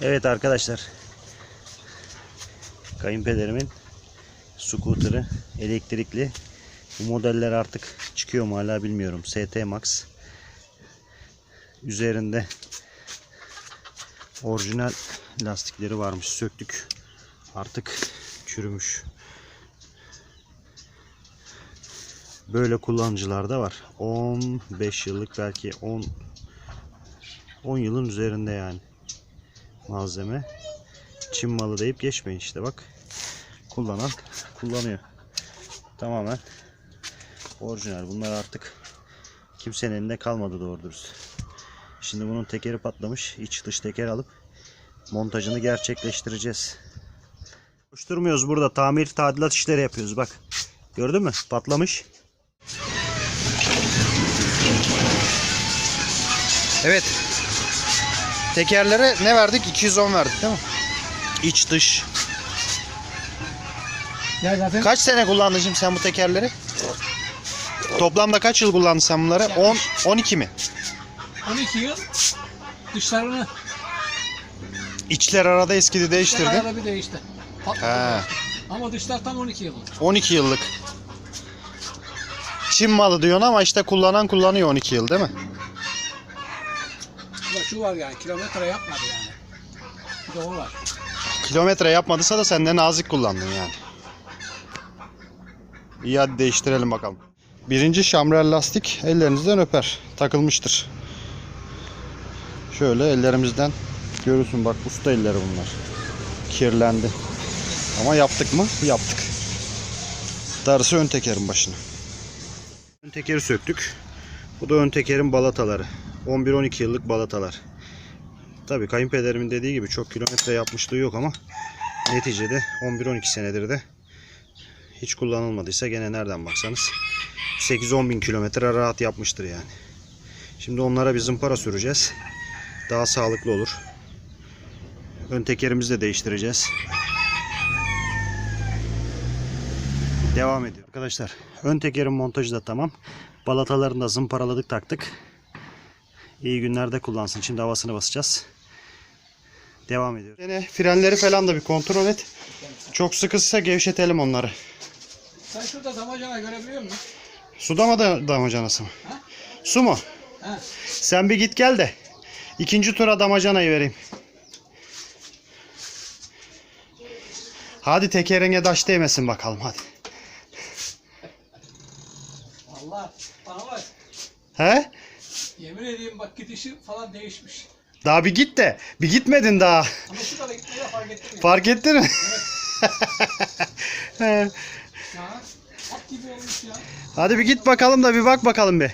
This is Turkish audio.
Evet arkadaşlar. Kayınpederimin scooter'ı elektrikli. Bu modeller artık çıkıyor mu hala bilmiyorum. ST Max. Üzerinde orijinal lastikleri varmış. Söktük. Artık çürümüş. Böyle kullanıcılar da var. 15 yıllık belki 10 10 yılın üzerinde yani malzeme. Çin malı deyip geçmeyin işte bak. Kullanan kullanıyor. Tamamen orijinal. Bunlar artık kimsenin elinde kalmadı doğru dürüst. Şimdi bunun tekeri patlamış. İç dış teker alıp montajını gerçekleştireceğiz. Koşturmuyoruz burada. Tamir tadilat işleri yapıyoruz bak. Gördün mü? Patlamış. Evet. Tekerlere ne verdik? 210 verdik değil mi? İç dış. Ya zaten Kaç sene kullandın şimdi sen bu tekerleri? Toplamda kaç yıl kullandın sen bunları? 10 12 mi? 12 yıl dışlarını İçler arada eskidi değiştirdin. arada bir değişti. Patladı He. Ama dışlar tam 12 yıl. 12 yıllık. Çin malı diyorsun ama işte kullanan kullanıyor 12 yıl değil mi? Şu var yani kilometre yapmadı yani. Bir o var. Kilometre yapmadıysa da sen de nazik kullandın yani. İyi hadi değiştirelim bakalım. Birinci şamrel lastik ellerinizden öper. Takılmıştır. Şöyle ellerimizden görürsün bak usta elleri bunlar. Kirlendi. Ama yaptık mı? Yaptık. Darısı ön tekerin başına. Ön tekeri söktük. Bu da ön tekerin balataları. 11-12 yıllık balatalar. Tabii kayınpederimin dediği gibi çok kilometre yapmışlığı yok ama neticede 11-12 senedir de hiç kullanılmadıysa gene nereden baksanız 8-10 bin kilometre rahat yapmıştır yani. Şimdi onlara bir zımpara süreceğiz. Daha sağlıklı olur. Ön tekerimizi de değiştireceğiz. Devam ediyor. Arkadaşlar ön tekerin montajı da tamam. Balatalarını da zımparaladık taktık. İyi günlerde kullansın. Şimdi havasını basacağız. Devam ediyor. Yine frenleri falan da bir kontrol et. Çok sıkıysa gevşetelim onları. Sen şurada damacana görebiliyor musun? Suda mı da damacanası mı? Ha? Su mu? Ha. Sen bir git gel de ikinci tura damacanayı vereyim. Hadi tekerine taş değmesin bakalım hadi. Allah bana bak. He? Yemin edeyim bak gidişi falan değişmiş. Daha bir git de. Bir gitmedin daha. Ama şu kadar gitmeye fark ettim ya. Fark ettin mi? He. ya. At gibi olmuş ya. hadi bir git bakalım da bir bak bakalım bir.